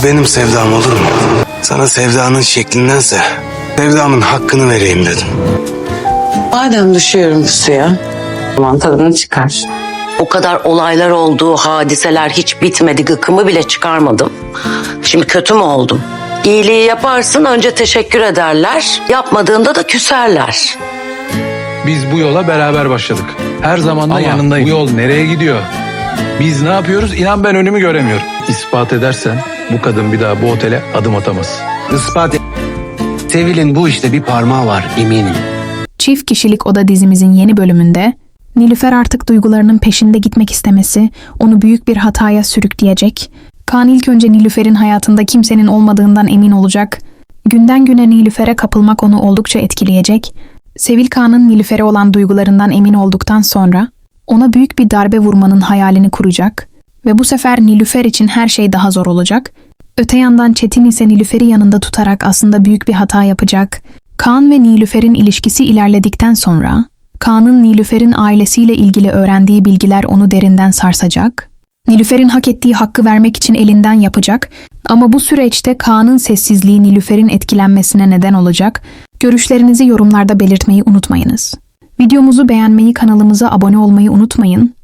Bu benim sevdam olur mu? Sana sevdanın şeklindense sevdamın hakkını vereyim dedim. Madem düşüyorum bu suya, aman tadını çıkar. O kadar olaylar oldu, hadiseler hiç bitmedi, gıkımı bile çıkarmadım. Şimdi kötü mü oldum? İyiliği yaparsın önce teşekkür ederler, yapmadığında da küserler. Biz bu yola beraber başladık. Her zaman da yanındayım. bu yol nereye gidiyor? Biz ne yapıyoruz? İnan ben önümü göremiyorum. İspat edersen bu kadın bir daha bu otele adım atamaz. Ispat et. Sevil'in bu işte bir parmağı var eminim. Çift kişilik oda dizimizin yeni bölümünde Nilüfer artık duygularının peşinde gitmek istemesi onu büyük bir hataya sürükleyecek. Kaan ilk önce Nilüfer'in hayatında kimsenin olmadığından emin olacak. Günden güne Nilüfer'e kapılmak onu oldukça etkileyecek. Sevil Kaan'ın Nilüfer'e olan duygularından emin olduktan sonra ona büyük bir darbe vurmanın hayalini kuracak ve bu sefer Nilüfer için her şey daha zor olacak. Öte yandan Çetin ise Nilüfer'i yanında tutarak aslında büyük bir hata yapacak. Kaan ve Nilüfer'in ilişkisi ilerledikten sonra Kaan'ın Nilüfer'in ailesiyle ilgili öğrendiği bilgiler onu derinden sarsacak. Nilüfer'in hak ettiği hakkı vermek için elinden yapacak ama bu süreçte Kaan'ın sessizliği Nilüfer'in etkilenmesine neden olacak. Görüşlerinizi yorumlarda belirtmeyi unutmayınız. Videomuzu beğenmeyi, kanalımıza abone olmayı unutmayın.